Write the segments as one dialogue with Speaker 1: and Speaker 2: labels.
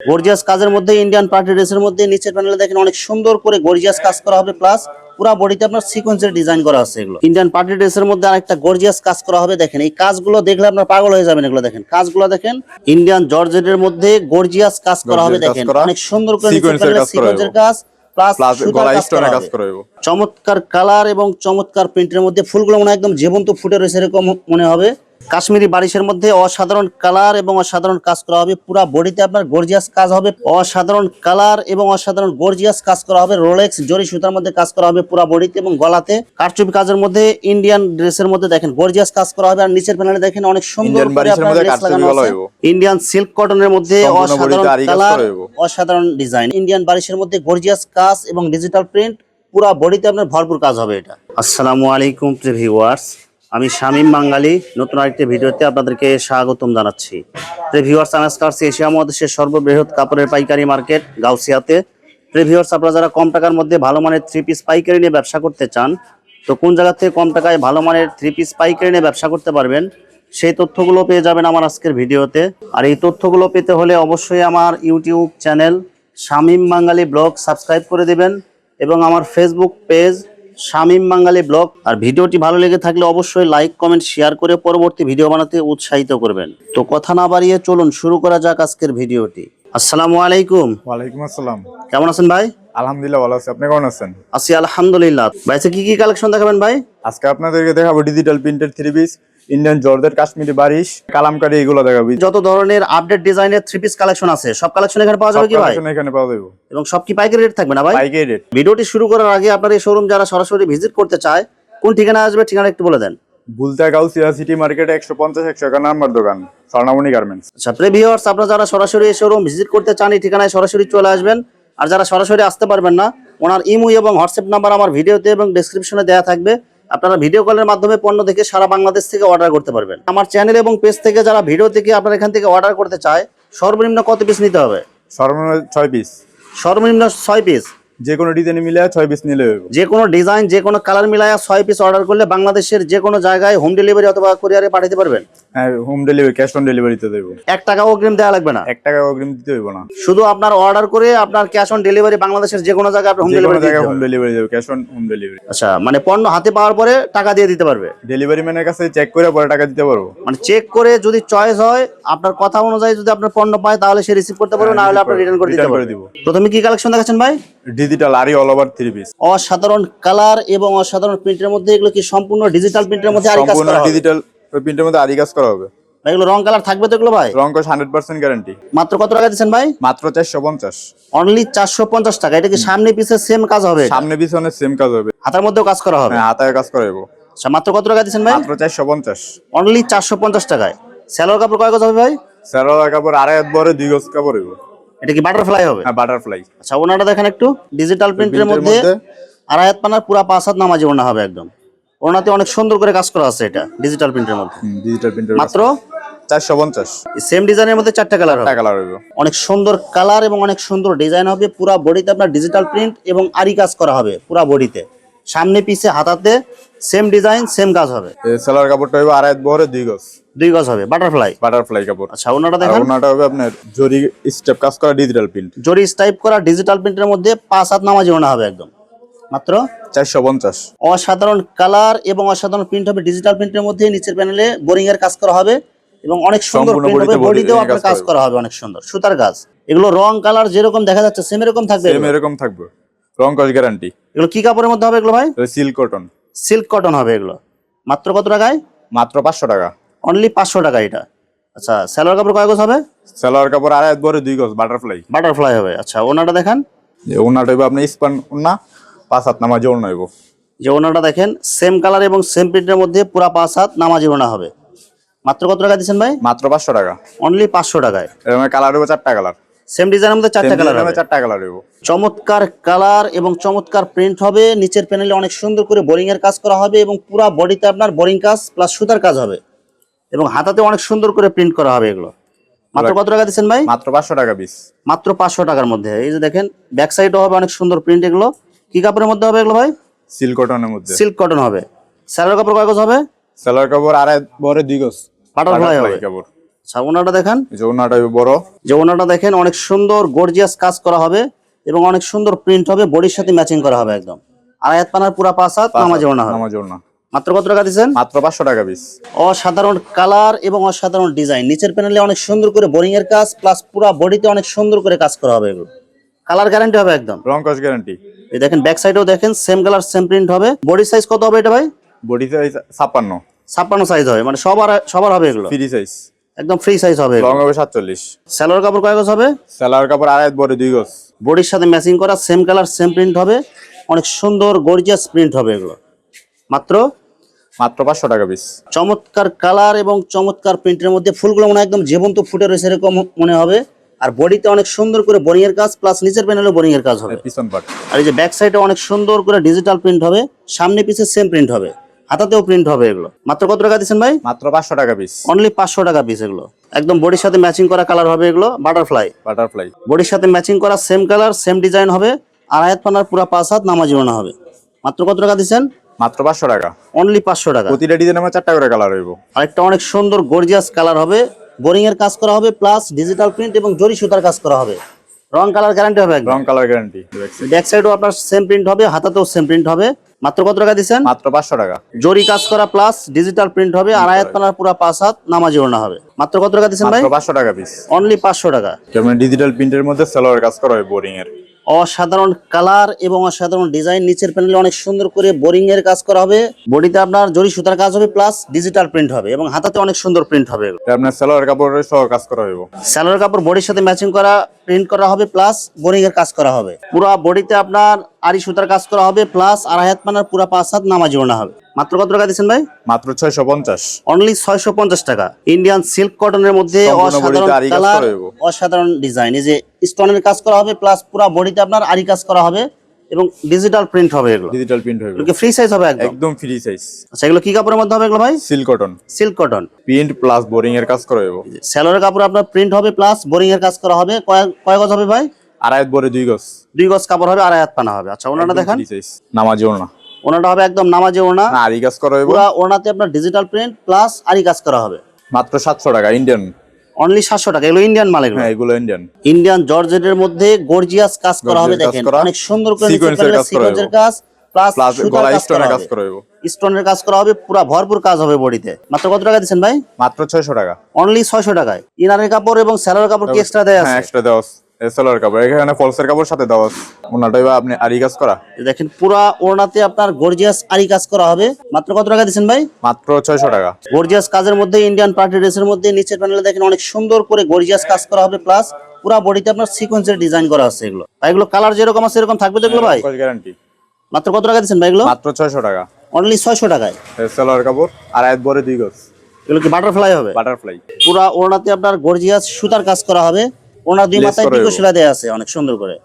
Speaker 1: Gorgeous কাজের মধ্যে Indian party ড্রেসের মধ্যে নিচের প্যানেলে দেখেন অনেক সুন্দর করে গর্জিয়াস কাজ করা হবে প্লাস পুরো বডিতে আপনার সিকোয়েন্সের ডিজাইন করা আছে এগুলো। ইন্ডিয়ান পার্টি ড্রেসের মধ্যে আরেকটা গর্জিয়াস কাজ করা হবে দেখেন এই কাজগুলো দেখলে আপনার পাগল হয়ে যাবেন এগুলো দেখেন। কাজগুলো দেখেন ইন্ডিয়ান জর্জেটের মধ্যে গর্জিয়াস কাজ করা হবে দেখেন। অনেক সুন্দর করে সিকোয়েন্সের কাজ চমৎকার কালার এবং চমৎকার প্রিন্টের মধ্যে ফুলগুলো মনে হয় একদম জীবন্ত ফুটে রয়েছে এরকম মনে হবে। কাশ্মীরি বারিশের মধ্যে অসাধারণ কালার এবং অসাধারণ কাজ করা হবে। পুরো বডিতে আপনার গর্জিয়াস কাজ হবে। অসাধারণ কালার এবং অসাধারণ গর্জিয়াস কাজ করা হবে। রোলেক্স জরি সুতার মধ্যে কাজ করা হবে পুরো বডিতে এবং গলাতে। কারচুপি কাজের মধ্যে ইন্ডিয়ান ড্রেসের মধ্যে দেখেন গর্জিয়াস কাজ করা হবে। আর নিচের প্যানেলে দেখেন অনেক সুন্দর ইন্ডিয়ান সিল্ক কটনের মধ্যে অসাধারণ কালার অসাধারণ ডিজাইন ইন্ডিয়ান বারিশের মধ্যে গর্জিয়াস কাজ এবং ডিজিটাল প্রিন্ট পুরা বডিতে আপনার ভরপুর কাজ হবে এটা। আসসালামু আলাইকুম ভিউয়ার্স আমি শামীম বাঙালি, নতুন আরেকটি ভিডিওতে আপনাদেরকে স্বাগতম জানাচ্ছি। ভিউয়ার্স আমি এশিয়া মহাদেশের সর্ববৃহৎ কাপড়ের পাইকারি মার্কেট, গাউসিয়াতে। ভিউয়ার্স আপনারা যারা কম টাকার মধ্যে ভালো মানের থ্রি পিস পাইকারি নিয়ে ব্যবসা করতে চান, তো কোন জায়গা থেকে কম টাকায় ভালো মানের থ্রি পিস পাইকারি নিয়ে ব্যবসা করতে পারবেন, সেই তথ্যগুলো পেয়ে যাবেন আমার আজকের ভিডিওতে। আর এই তথ্যগুলো পেতে হলে অবশ্যই আমার YouTube channel Shamim Bangali blog subscribe করে দেবেন এবং আমার Facebook page Shamim Bangali blog. আর ভিডিওটি ভালো লেগে থাকলে অবশ্যই লাইক কমেন্ট শেয়ার করে পরবর্তী ভিডিও বানাতে উৎসাহিত করবেন। তো কথা না বাড়িয়ে চলুন শুরু করা যাক আজকের ভিডিওটি। আসসালামু আলাইকুম।
Speaker 2: ওয়ালাইকুম আসসালাম।
Speaker 1: কেমন আছেন ভাই?
Speaker 2: আলহামদুলিল্লাহ ভালো আছি। আপনি কেমন আছেন?
Speaker 1: আছি আলহামদুলিল্লাহ। ভাই কি কি কালেকশন দেখাবেন ভাই?
Speaker 2: আজকে আপনাদেরকে দেখাবো digital printed three piece Indian georgette Kashmiri বারিশ kalamkari এগুলো দেখাবি।
Speaker 1: যত ধরনের আপডেট ডিজাইনের থ্রি পিস কালেকশন আছে সব কালেকশন এখানে পাওয়া যাবে কি ভাই?
Speaker 2: এখানে পাওয়া যাবে।
Speaker 1: এবং সব কি পাইকারি রেট থাকবে না ভাই?
Speaker 2: পাইকারি রেট
Speaker 1: ভিডিওটি শুরু করার আগে আপনার এই শোরুম যারা সরাসরি ভিজিট করতে চায় কোন ঠিকানা আসবে ঠিকানা একটু বলে দেন।
Speaker 2: বুলতা গাউসিয়া সিটি মার্কেট একশো পঞ্চাশ একশো একান্ন নাম্বার দোকান স্বর্ণামণি গার্মেন্টস
Speaker 1: আচ্ছা প্রিভিউয়ার্স আপনারা যারা সরাসরি এই শোরুম ভিজিট করতে চান এই ঠিকানায় সরাসরি চলে আসবেন। আর যারা সরাসরি আসতে পারবেন না ওনার ইমো এবং হোয়াটসঅ্যাপ নাম্বার আমার ভিডিওতে এবং ডেসক্রিপশনে দেওয়া থাকবে। আপনারা ভিডিও কলের মাধ্যমে পণ্য দেখে সারা বাংলাদেশ থেকে অর্ডার করতে পারবেন। আমার চ্যানেল এবং পেজ থেকে যারা ভিডিও থেকে আপনারা এখান থেকে অর্ডার করতে চায় সর্বনিম্ন কত পিস নিতে হবে?
Speaker 2: সর্বনিম্ন ছয় পিস
Speaker 1: সর্বনিম্ন ছয় পিস
Speaker 2: যে কোনো ডিজাইন মিলায় ছয় পিস নিলে
Speaker 1: যে কোনো ডিজাইন যে কোনো কালার মিলায় ছয় পিস অর্ডার করলে বাংলাদেশের যে কোনো জায়গায় হোম ডেলিভারি অথবা কুরিয়ারে পাঠাতে পারবেন।
Speaker 2: হ্যাঁ হোম ডেলিভারি ক্যাশ অন ডেলিভারিতে দেবো।
Speaker 1: এক টাকা অগ্রিম দেওয়া লাগবে না?
Speaker 2: এক টাকা অগ্রিম দিতে হইব না।
Speaker 1: শুধু আপনার অর্ডার করে আপনার ক্যাশ অন ডেলিভারি বাংলাদেশের যে কোনো জায়গায় আপনি হোম ডেলিভারি
Speaker 2: জায়গায় হোম ডেলিভারি দেবে ক্যাশ অন হোম ডেলিভারি
Speaker 1: আচ্ছা মানে পণ্য হাতে পাওয়ার পরে টাকা দিয়ে দিতে পারবে?
Speaker 2: ডেলিভারি ম্যানের কাছে চেক করে পরে টাকা দিতে পারব।
Speaker 1: মানে চেক করে যদি চয়েস হয় আপনার কথা অনুযায়ী যদি আপনার পণ্য পায় তাহলে সে রিসিভ করতে পারবে না হলে আপনি রিটার্ন করে দিতে
Speaker 2: দিব।
Speaker 1: প্রথমে কি কালেকশন দেখাচ্ছেন ভাই?
Speaker 2: Digital aari all over three piece
Speaker 1: অসাধারণ কালার এবং অসাধারণ প্রিন্টের মধ্যে এগুলো কি সম্পূর্ণ ডিজিটাল প্রিন্টের মধ্যে আরি কাজ করা হবে?
Speaker 2: ডিজিটাল প্রিন্টের মধ্যে আরি কাজ করা হবে।
Speaker 1: এগুলো রং কালার থাকবে তো এগুলো ভাই?
Speaker 2: রং কস হান্ড্রেড পার্সেন্ট গ্যারান্টি
Speaker 1: মাত্র কত টাকা দিচ্ছেন ভাই?
Speaker 2: মাত্র চারশো পঞ্চাশ।
Speaker 1: অনলি চারশো পঞ্চাশ টাকা। এটা কি সামনে পিছে সেম কাজ হবে?
Speaker 2: সামনে পিছনে সেম কাজ হবে।
Speaker 1: হাতার মধ্যেও কাজ করা হবে?
Speaker 2: হ্যাঁ হাতায় কাজ করা হবে
Speaker 1: আচ্ছা মাত্র কত টাকা দিচ্ছেন ভাই?
Speaker 2: মাত্র চারশো পঞ্চাশ।
Speaker 1: অনলি চারশো পঞ্চাশ টাকায়। স্যালোর কাপড় কয় গজ হবে ভাই?
Speaker 2: সালোয়ার কাপড় আড়াই হাত বড় দুই গজ কাপড় হইব।
Speaker 1: এটা কি বাটারফ্লাই হবে?
Speaker 2: হ্যাঁ বাটারফ্লাই
Speaker 1: আচ্ছা ওনাটা দেখেন একটু। ডিজিটাল প্রিন্টের মধ্যে
Speaker 2: মধ্যে।
Speaker 1: আড়াই হাত পানার পুরা পাঁচ হাত নামাজি ওনা হবে একদম। ওনাতে অনেক সুন্দর করে কাজ করা আছে এটা ডিজিটাল প্রিন্টের মধ্যে।
Speaker 2: ডিজিটাল প্রিন্টের
Speaker 1: মাত্র?
Speaker 2: চারশো পঞ্চাশ।
Speaker 1: সেম ডিজাইনের মধ্যে চারটা কালার হবে?
Speaker 2: কালার হইব।
Speaker 1: অনেক সুন্দর কালার এবং অনেক সুন্দর ডিজাইন হবে পুরা বডিতে আপনার ডিজিটাল প্রিন্ট এবং আরি কাজ করা হবে পুরা বডিতে সামনে পিছে হাতাতে সেম ডিজাইন সেম কাজ হবে।
Speaker 2: সালোয়ার কাপড়টা হবে আড়াই বড় দুই গজ।
Speaker 1: দুই গজ হবে বাটারফ্লাই
Speaker 2: বাটারফ্লাই কাপড়।
Speaker 1: আচ্ছা ওনাটা দেখেন।
Speaker 2: ওনাটা হবে আপনার জরি স্টেপ কাজ করা ডিজিটাল প্রিন্ট
Speaker 1: জরি স্টাইপ করা ডিজিটাল প্রিন্টের মধ্যে পাঁচ হাত নামাজি ওনা হবে একদম। মাত্র
Speaker 2: চারশো পঞ্চাশ।
Speaker 1: অসাধারণ কালার এবং অসাধারণ প্রিন্ট হবে। ডিজিটাল প্রিন্টের মধ্যে নিচের প্যানেলে বোরিং এর কাজ করা হবে এবং অনেক সুন্দর প্রিন্ট হবে। বডিতেও আপনার
Speaker 2: কাজ
Speaker 1: কাজ করা হবে অনেক সুন্দর। সুতার কাজ। এগুলো রং কালার যেরকম দেখা যাচ্ছে সেম এরকম থাকবে
Speaker 2: সেম। এরকম থাকবে। রং কস গ্যারান্টি
Speaker 1: এগুলো কি কাপড়ের মধ্যে হবে এগুলো ভাই?
Speaker 2: সিল্ক কটন
Speaker 1: সিল্ক কটন হবে এগুলো। মাত্র কত টাকায়?
Speaker 2: মাত্র পাঁচশো টাকা।
Speaker 1: অনলি পাঁচশো টাকা এটা। আচ্ছা স্যালোয়ার কাপড় কয় গজ হবে?
Speaker 2: সালোয়ার কাপড় আড়াই বড় দুই গজ বাটারফ্লাই
Speaker 1: বাটারফ্লাই হবে। আচ্ছা ওনাটা দেখেন।
Speaker 2: ওনাটা হইব আপনার স্পান ওনা পাঁচ হাত নামাজ ওনা হইব
Speaker 1: যে ওনাটা দেখেন সেম কালার এবং সেম প্রিন্টের মধ্যে পুরা পাঁচ হাত নামাজি ওনা হবে। মাত্র কত টাকা দিচ্ছেন ভাই?
Speaker 2: মাত্র পাঁচশো টাকা।
Speaker 1: অনলি পাঁচশো টাকায়।
Speaker 2: এরকম কালার হইব চারটা কালার
Speaker 1: সেম ডিজাইনের মধ্যে চারটা কালার হবে।
Speaker 2: চারটা কালার হইব
Speaker 1: চমৎকার কালার এবং চমৎকার প্রিন্ট হবে। নিচের প্যানেলে অনেক সুন্দর করে বোরিং এর কাজ করা হবে এবং পুরো বডিতে আপনার বোরিং কাজ প্লাস সুতার কাজ হবে। এবং হাতাতে অনেক সুন্দর করে প্রিন্ট করা হবে এগুলো। মাত্র কত টাকা দিচ্ছেন ভাই?
Speaker 2: মাত্র পাঁচশো টাকা পিস
Speaker 1: মাত্র পাঁচশো টাকার মধ্যে। এই যে দেখেন ব্যাক সাইডও হবে অনেক সুন্দর প্রিন্ট এগুলো। কি কাপড়ের মধ্যে হবে এগুলো ভাই?
Speaker 2: সিল্ক কটনের মধ্যে।
Speaker 1: সিল্ক কটন হবে। স্যালোর কাপড় কয় গজ হবে?
Speaker 2: সালোয়ার কাপড় আড়াই বড় দুই গজ।
Speaker 1: বাটারফ্লাই হবে।
Speaker 2: কাপড়।
Speaker 1: আচ্ছা ওনাটা দেখেন।
Speaker 2: এই বড়।
Speaker 1: যে ওনাটা দেখেন অনেক সুন্দর গর্জিয়াস কাজ করা হবে এবং অনেক সুন্দর প্রিন্ট হবে বডির সাথে ম্যাচিং করা হবে একদম। আড়াইয়াত পানার পুরা পাঁচ হাত নামাজে ওনা হবে।
Speaker 2: নামাজ ওড়না।
Speaker 1: মাত্র কত টাকা দিচ্ছেন?
Speaker 2: মাত্র পাঁচশো টাকা পিস
Speaker 1: অসাধারণ কালার এবং অসাধারণ ডিজাইন নিচের প্যানেলে অনেক সুন্দর করে বোরিং এর কাজ প্লাস পুরা বডিতে অনেক সুন্দর করে কাজ করা হবে এগুলো। কালার গ্যারান্টি হবে একদম।
Speaker 2: রং কস গ্যারান্টি
Speaker 1: এই দেখেন ব্যাক সাইডেও দেখেন সেম কালার সেম প্রিন্ট হবে। বডি সাইজ কত হবে এটা ভাই?
Speaker 2: বডি সাইজ ছাপ্পান্ন।
Speaker 1: ছাপ্পান্ন সাইজ হবে মানে সবার সবার হবে এগুলো।
Speaker 2: ফ্রি সাইজ
Speaker 1: একদম ফ্রি সাইজ হবে
Speaker 2: লং হবে সাতচল্লিশ।
Speaker 1: স্যালোয়ার কাপড় কয় গজ হবে?
Speaker 2: সেলার কাপড় আড়াই বড় দুই গজ।
Speaker 1: বডির সাথে ম্যাচিং করা সেম কালার সেম প্রিন্ট হবে। অনেক সুন্দর গর্জিয়াস প্রিন্ট হবে এগুলো। মাত্র?
Speaker 2: মাত্র পাঁচশো টাকা পিস
Speaker 1: চমৎকার কালার এবং চমৎকার প্রিন্টের মধ্যে ফুলগুলো মনে একদম জীবন্ত ফুটে রয়েছে এরকম মনে হবে। আর বডিতে অনেক সুন্দর করে বোরিং এর কাজ প্লাস নিচের প্যানেলে বোরিং এর কাজ হবে।
Speaker 2: পিছন পাট
Speaker 1: আর এই যে ব্যাক সাইডে অনেক সুন্দর করে ডিজিটাল প্রিন্ট হবে সামনে পিছে সেম প্রিন্ট হবে। হাতাতেও প্রিন্ট হবে এগুলো। মাত্র কত টাকা দিচ্ছেন ভাই?
Speaker 2: মাত্র পাঁচশো টাকা পিস
Speaker 1: অনলি পাঁচশো টাকা পিস এগুলো। একদম বডির সাথে ম্যাচিং করা কালার হবে এগুলো বাটারফ্লাই
Speaker 2: বাটারফ্লাই
Speaker 1: বডির সাথে ম্যাচিং করা সেম কালার সেম ডিজাইন হবে। আর আয়াত পানার পুরো পাঁচ হাত নামাজি ওনা হবে। মাত্র কত টাকা দিচ্ছেন?
Speaker 2: মাত্র পাঁচশো টাকা।
Speaker 1: অনলি পাঁচশো টাকা।
Speaker 2: প্রতিটা ডিজাইন আমার চারটা করে কালার হইব।
Speaker 1: আরেকটা অনেক সুন্দর গর্জিয়াস কালার হবে। বোরিং এর কাজ করা হবে প্লাস ডিজিটাল প্রিন্ট এবং জরি সুতার কাজ করা হবে। রং কালার গ্যারান্টি হবে
Speaker 2: রং কালার গ্যারান্টি
Speaker 1: ব্যাক সাইডও আপনার সেম প্রিন্ট হবে হাতাতেও সেম প্রিন্ট হবে। মাত্র কত টাকা দিচ্ছেন?
Speaker 2: মাত্র পাঁচশো টাকা।
Speaker 1: জরি কাজ করা প্লাস ডিজিটাল প্রিন্ট হবে আর আয়াত পানার পুরো পাঁচ হাত নামাজি ওনা হবে। মাত্র কত টাকা দিচ্ছেন ভাই?
Speaker 2: মাত্র পাঁচশো টাকা পিস
Speaker 1: অনলি পাঁচশো টাকা।
Speaker 2: ডিজিটাল প্রিন্টের মধ্যে সেলোয়ার কাজ করা হয় বোরিং এর।
Speaker 1: অসাধারণ কালার এবং অসাধারণ ডিজাইন। নিচের প্যানেলে অনেক সুন্দর করে বোরিং এর কাজ করা হবে। বডিতে আপনার জরি সুতার কাজ হবে প্লাস ডিজিটাল প্রিন্ট হবে এবং হাতাতে অনেক সুন্দর প্রিন্ট হবে।
Speaker 2: আপনার সেলোয়ার কাপড়ের সহ কাজ করা হবে
Speaker 1: স্যালোয়ার কাপড় বডির সাথে ম্যাচিং করা প্রিন্ট করা হবে প্লাস বোরিং এর কাজ করা হবে। পুরো বডিতে আপনার আড়ি সুতার কাজ করা হবে প্লাস আড়াই হাত পানার পুরো পাঁচ হাত নামাজ ওনা হবে। মাত্র কত টাকা দিচ্ছেন ভাই?
Speaker 2: মাত্র ছয়শো পঞ্চাশ।
Speaker 1: অনলি ছয়শো পঞ্চাশ টাকা। ইন্ডিয়ান সিল্ক কটনের মধ্যে অসাধারণ কালার ডিজাইন এই যে স্টোনের কাজ করা হবে প্লাস পুরো বডিতে আপনার আরি কাজ করা হবে এবং ডিজিটাল প্রিন্ট হবে এগুলো।
Speaker 2: ডিজিটাল প্রিন্ট হইব
Speaker 1: এগুলো ফ্রি সাইজ হবে একদম?
Speaker 2: একদম ফ্রি সাইজ
Speaker 1: আচ্ছা এগুলো কি কাপড়ের মধ্যে হবে এগুলো ভাই?
Speaker 2: Silk cotton
Speaker 1: silk cotton
Speaker 2: print plus boring এর কাজ করা হইব।
Speaker 1: স্যালোয়ারের কাপড় আপনার প্রিন্ট হবে প্লাস বোরিং এর কাজ করা হবে। কয় কয় গজ হবে ভাই?
Speaker 2: আড়াই বড় দুই গজ।
Speaker 1: দুই গজ কাপড় হবে আড়াই হাত পানা হবে। আচ্ছা ওনাটা দেখেন।
Speaker 2: নামাজি ওড়না।
Speaker 1: ওনাটা হবে একদম নামাজে ওনা।
Speaker 2: আরি কাজ করা হইব।
Speaker 1: পুরা ওনাতে আপনার ডিজিটাল প্রিন্ট প্লাস আরি কাজ করা হবে।
Speaker 2: মাত্র সাতশো টাকা ইন্ডিয়ান
Speaker 1: অনলি সাতশো টাকা এগুলো ইন্ডিয়ান মাল এগুলো।
Speaker 2: হ্যাঁ এগুলো ইন্ডিয়ান
Speaker 1: ইন্ডিয়ান জর্জেটের মধ্যে গর্জিয়াস কাজ করা হবে দেখেন। অনেক সুন্দর করে
Speaker 2: Sequence কাজ করা
Speaker 1: সিকোয়েন্সের
Speaker 2: হবে।
Speaker 1: কাজ প্লাস
Speaker 2: গলা
Speaker 1: কাজ
Speaker 2: স্টোনের
Speaker 1: করা
Speaker 2: কাজ
Speaker 1: হবে।
Speaker 2: করা হইব।
Speaker 1: স্টোনের কাজ করা হবে পুরো ভরপুর কাজ হবে বডিতে। মাত্র কত টাকা দিচ্ছেন ভাই?
Speaker 2: মাত্র ছয়শো টাকা।
Speaker 1: অনলি ছয়শো টাকায়। ইনারের কাপড় এবং স্যালোয়ার কাপড় কি এক্সট্রা দেয়
Speaker 2: হ্যাঁ
Speaker 1: আছে?
Speaker 2: এক্সট্রা দেওয়া সেলোয়ার কাপড় এখানে ফলসের কাপড় সাথে দেওয়া ওনাটাই বা আপনি আরি কাজ করা?
Speaker 1: দেখেন পুরা ওড়নাতে আপনার গর্জিয়াস আরি কাজ করা হবে। মাত্র কত টাকা দিচ্ছেন ভাই?
Speaker 2: মাত্র ছয়শো টাকা।
Speaker 1: গর্জিয়াস কাজের মধ্যে ইন্ডিয়ান পার্টি ড্রেসের মধ্যে নিচের প্যানেলে দেখেন অনেক সুন্দর করে গর্জিয়াস কাজ করা হবে। প্লাস পুরা বডিতে আপনার সিকোয়েন্সের ডিজাইন করা আছে এগুলো। আর এগুলো কালার যেরকম আছে এরকম থাকবে তো ভাই?
Speaker 2: গ্যারান্টি
Speaker 1: মাত্র কত টাকা দিচ্ছেন ভাই এগুলো?
Speaker 2: মাত্র ছয়শো টাকা।
Speaker 1: অনলি ছয়শো টাকায়।
Speaker 2: সেলোয়ার কাপড় আর এক বড় দুই গজ।
Speaker 1: এগুলো কি বাটারফ্লাই হবে?
Speaker 2: বাটারফ্লাই
Speaker 1: পুরা ওড়নাতে আপনার গর্জিয়াস সুতার কাজ করা হবে। ওনার দুই মাথায় পিকো
Speaker 2: হবে।
Speaker 1: সেলা আছে অনেক সুন্দর করে।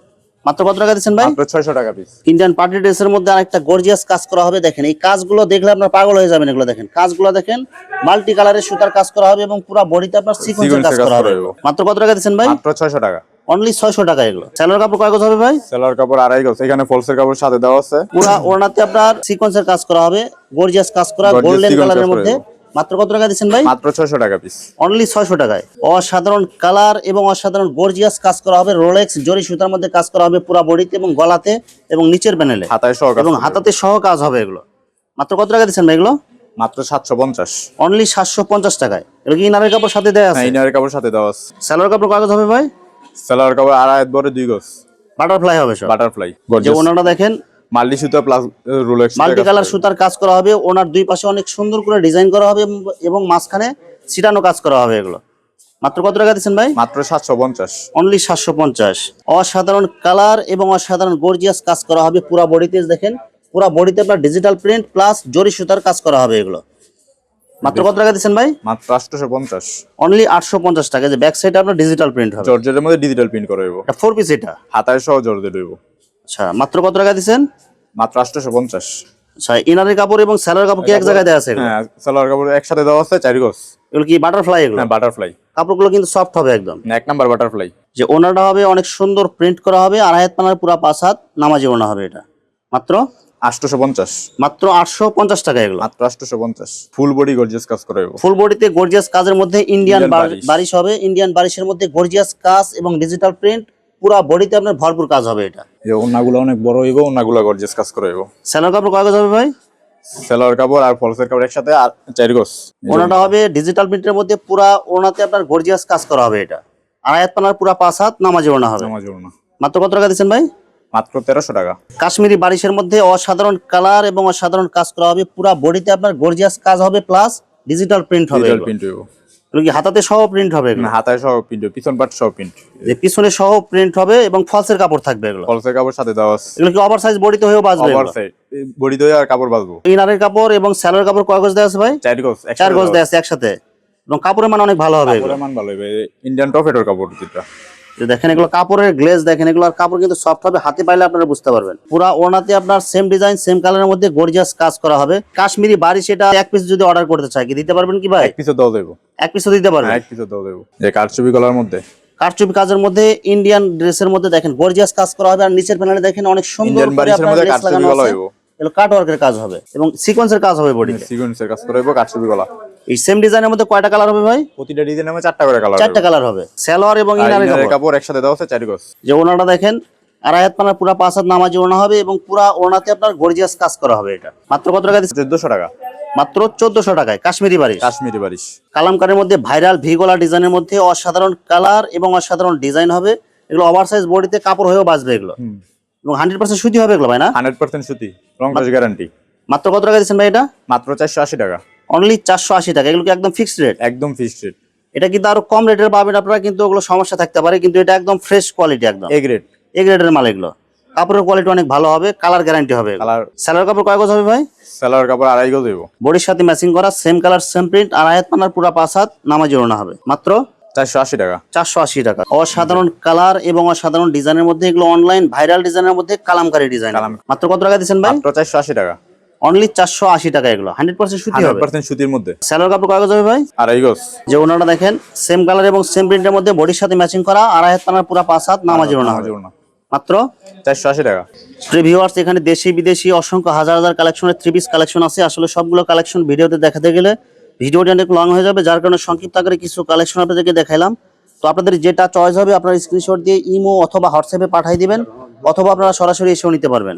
Speaker 1: মাত্র কত টাকা দিচ্ছেন ভাই?
Speaker 2: ছয়শো টাকা পিস
Speaker 1: ইন্ডিয়ান পার্টি ড্রেসের মধ্যে আরেকটা গর্জিয়াস কাজ করা হবে দেখেন। এই কাজগুলো দেখলে আপনার পাগল হয়ে যাবেন এগুলো দেখেন। কাজগুলো দেখেন মাল্টি কালারের সুতার কাজ করা হবে এবং পুরো বডিতে আপনার সিকোয়েন্সের কাজ
Speaker 2: এর
Speaker 1: করা হবে। মাত্র কত টাকা দিচ্ছেন ভাই?
Speaker 2: মাত্র ছয়শো টাকা।
Speaker 1: অনলি ছয়শো টাকা এগুলো। স্যালোয়ার কাপড় কয় গজ হবে ভাই?
Speaker 2: সেলোয়ার কাপড় আড়াই গজ। এখানে ফলসের কাপড় সাথে দেওয়া আছে।
Speaker 1: পুরা ওড়নাতে আপনার সিকোয়েন্সের কাজ করা হবে। গর্জিয়াস কাজ করা গোল্ডেন কালারের মধ্যে। মাত্র কত টাকা দিচ্ছেন ভাই?
Speaker 2: মাত্র ছয়শো টাকা পিস
Speaker 1: অনলি ছয়শো টাকায়। অসাধারণ কালার এবং অসাধারণ গর্জিয়াস কাজ করা হবে। রোলেক্স জরি সুতার মধ্যে কাজ করা হবে পুরা বডিতে এবং গলাতে এবং নিচের প্যানেলে
Speaker 2: হাতায় সহ
Speaker 1: এবং হাতাতে সহ কাজ হবে এগুলো। মাত্র কত টাকা দিচ্ছেন ভাই এগুলো?
Speaker 2: মাত্র সাতশো পঞ্চাশ।
Speaker 1: অনলি সাতশো পঞ্চাশ টাকায়। এগুলো কি ইনারের কাপড় সাথে দেওয়া
Speaker 2: হ্যাঁ
Speaker 1: আছে
Speaker 2: ইনারের কাপড় সাথে দেওয়া আছে।
Speaker 1: স্যালোয়ার কাপড় কাগজ হবে ভাই?
Speaker 2: সেলোয়ার কাপড় আড়াই বড় দুই গজ।
Speaker 1: বাটারফ্লাই হবে সব।
Speaker 2: বাটারফ্লাই
Speaker 1: যে ওনাটা দেখেন
Speaker 2: মাল্টি সুতা প্লাস রোলেক্স
Speaker 1: মাল্টি কালার সুতার কাজ করা হবে ওনার দুই পাশে অনেক সুন্দর করে ডিজাইন করা হবে এবং- মাঝখানে ছিটানো কাজ করা হবে এগুলো। মাত্র কত টাকা দিচ্ছেন ভাই?
Speaker 2: মাত্র সাতশো পঞ্চাশ।
Speaker 1: অনলি সাতশো পঞ্চাশ। অসাধারণ কালার এবং অসাধারণ গর্জিয়াস কাজ করা হবে পুরা বডিতে দেখেন পুরা বডিতে আপনার ডিজিটাল প্রিন্ট প্লাস জরি সুতার কাজ করা হবে এগুলো। মাত্র কত টাকা দিচ্ছেন ভাই?
Speaker 2: মাত্র আটশো পঞ্চাশ।
Speaker 1: অনলি আটশো পঞ্চাশ টাকা। যে ব্যাক সাইডে আপনার ডিজিটাল প্রিন্ট হবে।
Speaker 2: জর্জেটের মধ্যে ডিজিটাল প্রিন্ট করে
Speaker 1: এটা ফোর পিস এটা।
Speaker 2: হাতায় সহ জর্জেট হইব।
Speaker 1: আচ্ছা মাত্র কত টাকা দিচ্ছেন
Speaker 2: মাত্র আটশোশো পঞ্চাশ।
Speaker 1: আচ্ছা ইনারের কাপড় এবং স্যালোয়ার কাপড় কি এক জায়গায় দেওয়া আছে
Speaker 2: হ্যাঁ সালোয়ার কাপড় একসাথে দেওয়া আছে চারি গজ
Speaker 1: এগুলো কি বাটারফ্লাই এগুলো?
Speaker 2: হ্যাঁ বাটারফ্লাই
Speaker 1: কাপড়গুলো কিন্তু সফট হবে একদম।
Speaker 2: এক নাম্বার বাটারফ্লাই
Speaker 1: যে ওনাটা হবে অনেক সুন্দর প্রিন্ট করা হবে আড়াই হাত পানার পুরা পাঁচ হাত নামাজি ওনা হবে এটা। মাত্র?
Speaker 2: আটশোশো পঞ্চাশ।
Speaker 1: মাত্র আটশো পঞ্চাশ টাকা এগুলো।
Speaker 2: মাত্র আটশোশো পঞ্চাশ। ফুল বডি গর্জিয়াস কাজ করে।
Speaker 1: ফুল বডিতে গর্জিয়াস কাজের মধ্যে ইন্ডিয়ান।
Speaker 2: বারিশ
Speaker 1: হবে। ইন্ডিয়ান বারিশের মধ্যে গর্জিয়াস কাজ এবং ডিজিটাল প্রিন্ট পুরা বডিতে আপনার ভরপুর কাজ হবে এটা।
Speaker 2: যে ওনাগুলো অনেক বড় হইব ওনাগুলো গর্জিয়াস কাজ করে এগো।
Speaker 1: স্যালোর কাপড় কয় গজ হবে ভাই?
Speaker 2: সেলোয়ার কাপড় আর ফলসের কাপড় একসাথে আর চার গোস
Speaker 1: ওনাটা হবে ডিজিটাল প্রিন্টের মধ্যে পুরা ওনাতে আপনার গর্জিয়াস কাজ করা হবে এটা। আড়াই পানার পুরা পাঁচ হাত নামাজি ওনা হবে।
Speaker 2: নামাজ না
Speaker 1: মাত্র কত টাকা দিচ্ছেন ভাই?
Speaker 2: মাত্র তেরোশো টাকা।
Speaker 1: কাশ্মীরি বারিশের মধ্যে অসাধারণ কালার এবং অসাধারণ কাজ করা হবে। পুরা বডিতে আপনার গর্জিয়াস কাজ হবে প্লাস ডিজিটাল প্রিন্ট হবে
Speaker 2: ডিজিটাল প্রিন্ট হইব।
Speaker 1: কি হাতাতে সহ প্রিন্ট হবে
Speaker 2: না হাতায় সহ প্রিন্ট পিছন পাট সহ প্রিন্ট
Speaker 1: যে পিছনে সহ প্রিন্ট হবে এবং ফলসের কাপড় থাকবে এগুলো।
Speaker 2: ফলসের কাপড় সাথে দেওয়া আছে।
Speaker 1: এগুলো কি ওভার সাইজ বডিতে হয়েও বাজবে
Speaker 2: ওভার সাইজ বডি দই আর কাপড় বাঁধবো
Speaker 1: ইনারের কাপড় এবং স্যালোর কাপড় কয় গজ দেওয়া আছে ভাই?
Speaker 2: চার গজ
Speaker 1: চার গজ দেওয়া আছে। একসাথে। এবং কাপড়ের মান অনেক ভালো হবে কাপড়ের
Speaker 2: মান ভালো হবে। ইন্ডিয়ান টপেটোর কাপড় যেটা।
Speaker 1: যে দেখেন এগুলো কাপড়ের গ্লেজ দেখেন এগুলো আর কাপড় কিন্তু সফট হবে হাতে পাইলে আপনারা বুঝতে পারবেন। পুরা ওনাতে আপনার সেম ডিজাইন সেম কালারের মধ্যে গর্জিয়াস কাজ করা হবে। কাশ্মীরি বাড়ি সেটা এক পিস যদি অর্ডার করতে চাই কি দিতে পারবেন কি ভাই?
Speaker 2: এক পিসও দেওয়া দেবো।
Speaker 1: এক পিসও দিতে পারবেন?
Speaker 2: এক পিসও দেওয়া দেবো। যে কারচুপি গলার মধ্যে।
Speaker 1: কারচুপি কাজের মধ্যে ইন্ডিয়ান ড্রেসের মধ্যে দেখেন গর্জিয়াস কাজ করা হবে আর নিচের প্যানেলে দেখেন অনেক সুন্দর করে আপনার
Speaker 2: কারচুপি
Speaker 1: লাগানো আছে। এগুলো কাট ওয়ার্কের কাজ হবে এবং সিকোয়েন্সের কাজ হবে বডিতে
Speaker 2: সিকুয়েন্সের কাজ করে হইব কারচুপি গলা।
Speaker 1: এই সেম ডিজাইনের মধ্যে কয়টা কালার হবে ভাই?
Speaker 2: প্রতিটা ডিজাইন আমার চারটা করে কালার
Speaker 1: চারটা কালার হবে। সালোয়ার এবং ইনারের কাপড়।
Speaker 2: একসাথে দেওয়া আছে চার গোস
Speaker 1: যে ওনাটা দেখেন আড়াই হাত পানার পুরা পাঁচ হাত নামাজি ওনা হবে এবং পুরা ওনাতে আপনার গর্জিয়াস কাজ করা হবে এটা। মাত্র কত টাকা দিচ্ছে
Speaker 2: চোদ্দশো টাকা।
Speaker 1: মাত্র চোদ্দশো টাকায় কাশ্মীরি বাড়ি
Speaker 2: কাশ্মীরি বারিশ।
Speaker 1: কালামকারের মধ্যে ভাইরাল ভিগোলা ডিজাইনের মধ্যে অসাধারণ কালার এবং অসাধারণ ডিজাইন হবে। এগুলো ওভার সাইজ বডিতে কাপড় হয়েও বাঁচবে এগুলো। এবং হান্ড্রেড পার্সেন্ট সুতি হবে এগুলো ভাই না?
Speaker 2: হান্ড্রেড পার্সেন্ট সুতি রং গ্যারান্টি
Speaker 1: মাত্র কত টাকা দিচ্ছেন ভাই এটা?
Speaker 2: মাত্র চারশো আশি টাকা।
Speaker 1: অনলি চারশো আশি টাকা এগুলো একদম ফিক্সড রেট
Speaker 2: একদম ফিক্সড রেট
Speaker 1: এটা কিন্তু আরও কম রেটের পাবেন আপনারা কিন্তু ওগুলো সমস্যা থাকতে পারে কিন্তু এটা একদম ফ্রেশ কোয়ালিটি একদম।
Speaker 2: এ গ্রেড
Speaker 1: এ গ্রেডের মাল এগুলো। কাপড়ের কোয়ালিটি অনেক ভালো হবে কালার গ্যারান্টি হবে।
Speaker 2: কালার
Speaker 1: স্যালোয়ার কাপড় কয় গজ হবে ভাই?
Speaker 2: সেলোয়ার কাপড় আড়াই গজ দেবো
Speaker 1: বডির সাথে ম্যাচিং করা সেম কালার সেম প্রিন্ট আর আয়াত পানার পুরা পাঁচ হাত নামাজি ওড়না হবে। মাত্র
Speaker 2: চারশো আশি টাকা।
Speaker 1: চারশো আশি টাকা। অসাধারণ কালার এবং অসাধারণ ডিজাইনের মধ্যে এগুলো অনলাইন ভাইরাল ডিজাইনের মধ্যে কালামকারী ডিজাইন মাত্র কত টাকা দিচ্ছেন ভাই?
Speaker 2: চারশো আশি টাকা।
Speaker 1: অনলি চারশো আশি টাকা এগুলো। হান্ড্রেড পার্সেন্ট সুতি
Speaker 2: হান্ড্রেড
Speaker 1: হবে
Speaker 2: পার্সেন্ট সুতির মধ্যে।
Speaker 1: স্যালোয়ার কাপড় কয় গজ হবে ভাই?
Speaker 2: আড়াই গজ।
Speaker 1: যে ওনারা দেখেন সেম কালার এবং সেম প্রিন্টের মধ্যে বডির সাথে ম্যাচিং করা আর আয়াত পানার পুরা পাঁচ হাত নামাজি হবে। মাত্র?
Speaker 2: চারশো আশি টাকা।
Speaker 1: ভিউয়ার্স এখানে দেশি বিদেশি অসংখ্য হাজার হাজার কালেকশনের থ্রি পিস কালেকশন আছে। আসলে সবগুলো কালেকশন ভিডিওতে দেখাতে গেলে ভিডিওটি অনেক লং হয়ে যাবে যার কারণে সংক্ষিপ্ত আকারে কিছু কালেকশন আপনাদেরকে দেখাইলাম। তো আপনাদের যেটা চয়েস হবে আপনারা স্ক্রিনশট দিয়ে ইমো অথবা হোয়াটসঅ্যাপে পাঠিয়ে দিবেন অথবা আপনারা সরাসরি এসেও নিতে পারবেন।